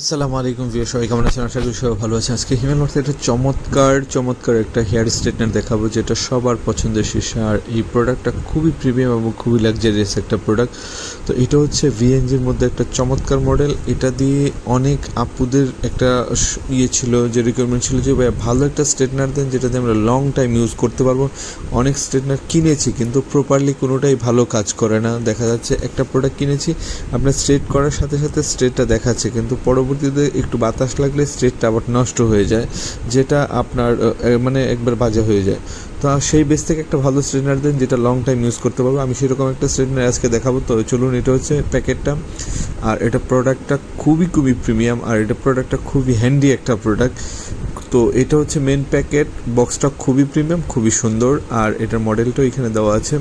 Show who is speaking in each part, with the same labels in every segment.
Speaker 1: আসসালামু আলাইকুম ভিউ সবাই কেমন আছেন? আশা করি সবাই ভালো আছে আজকে হিমেল মার্থে একটা চমৎকার চমৎকার একটা হেয়ার স্ট্রেটনার দেখাবো, যেটা সবার পছন্দের শীর্ষে। আর এই প্রোডাক্টটা খুবই প্রিমিয়াম এবং খুবই লাক্সারিয়াস একটা প্রোডাক্ট তো এটা হচ্ছে ভিএনজির মধ্যে একটা চমৎকার মডেল এটা দিয়ে অনেক আপুদের একটা ইয়ে ছিল, যে রিকোয়ারমেন্ট ছিল যে, ভাইয়া, ভালো একটা স্ট্রেটনার দেন, যেটাতে আমরা লং টাইম ইউজ করতে পারব। অনেক স্ট্রেটনার কিনেছি, কিন্তু প্রপারলি কোনোটাই ভালো কাজ করে না। দেখা যাচ্ছে একটা প্রোডাক্ট কিনেছি, আপনার স্ট্রেট করার সাথে সাথে স্ট্রেটটা দেখাচ্ছে, কিন্তু পরবর্তীতে একটু বাতাস লাগলে স্ট্রেটটা আবার নষ্ট হয়ে যায়, যেটা আপনার মানে একবার বাজে হয়ে যায়। তো সেই বেস থেকে একটা ভালো স্ট্রেটনার দেন যেটা লং টাইম ইউজ করতে পারব। আমি সেরকম একটা স্ট্রেটনার আজকে দেখাবো। তো চলুন, এটা হচ্ছে প্যাকেটটা। আর এটা প্রোডাক্টটা খুবই খুবই প্রিমিয়াম আর এটা প্রোডাক্টটা খুবই হ্যান্ডি একটা প্রোডাক্ট তো এটা হচ্ছে মেন প্যাকেট বক্সটা খুবই প্রিমিয়াম খুবই সুন্দর। আর এটার মডেলটাও এখানে দেওয়া আছে।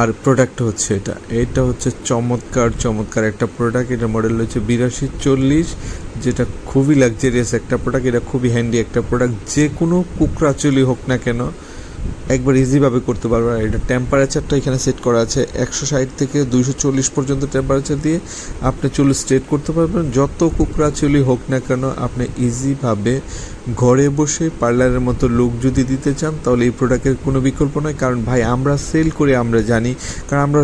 Speaker 1: আর প্রোডাক্ট হচ্ছে এটা। এটা হচ্ছে চমৎকার চমৎকার একটা প্রোডাক্ট এটা মডেল হচ্ছে বিরাশি চল্লিশ, যেটা খুবই লাক্সারিয়াস একটা প্রোডাক্ট এটা খুবই হ্যান্ডি একটা প্রোডাক্ট যে কোনো কুকরাচুলি হোক না কেন একবার ইজিভাবে করতে পারবে। আর এটা টেম্পারেচারটা এখানে সেট করা আছে একশো ষাট থেকে দুইশো চল্লিশ পর্যন্ত টেম্পারেচার দিয়ে আপনি চুল স্ট্রেট করতে পারবেন। যত কুকড়া চুলি হোক না কেন, আপনি ইজিভাবে ঘরে বসে পার্লারের মতো লুক যদি দিতে চান, তাহলে এই প্রোডাক্টের কোনো বিকল্প নয়। কারণ ভাই, আমরা সেল করে আমরা জানি। কারণ আমরা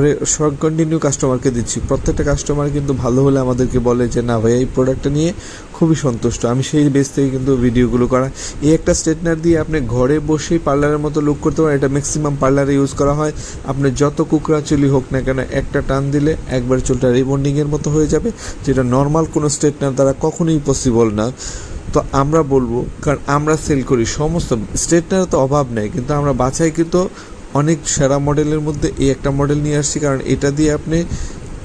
Speaker 1: কন্টিনিউ কাস্টমারকে দিচ্ছি। প্রত্যেকটা কাস্টমার কিন্তু ভালো হলে আমাদেরকে বলে যে, না ভাই, এই প্রোডাক্টটা নিয়ে খুবই সন্তুষ্ট। আমি সেই বেস থেকে কিন্তু ভিডিওগুলো করা। এই একটা স্ট্রেটনার দিয়ে আপনি ঘরে বসেই পার্লারের মতো লুক করতে পারেন। এটা ম্যাক্সিমাম পার্লারে ইউজ করা হয়। আপনি যত কুকরা চুলি হোক না কেন, একটা টান দিলে একবার চুলটা রিবন্ডিংয়ের মতো হয়ে যাবে, যেটা নর্মাল কোনো স্ট্রেটনার দ্বারা কখনোই পসিবল না। তো আমরা বলব, কারণ আমরা সেল করি সমস্ত স্ট্রেটনার তো অভাব নেই, কিন্তু আমরা বাছাই কিন্তু অনেক সেরা মডেলের মধ্যে এই একটা মডেল নিয়ে আসছি, কারণ এটা দিয়ে আপনি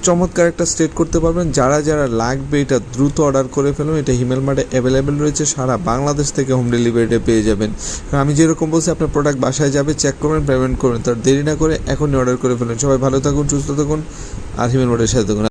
Speaker 1: চমৎকার একটা স্টেট করতে পারবেন। যারা যারা লাগবে, এটা দ্রুত অর্ডার করে ফেলুন। এটা হিমেল মার্টে অ্যাভেলেবেল রয়েছে। সারা বাংলাদেশ থেকে হোম ডেলিভারিটা পেয়ে যাবেন। আমি যেরকম বলছি, আপনার প্রোডাক্ট বাসায় যাবে চেক করবেন পেমেন্ট করবেন। তার দেরি না করে এখনই অর্ডার করে ফেলুন। সবাই ভালো থাকুন, সুস্থ থাকুন, আর হিমেল মার্টের সাথে থাকুন।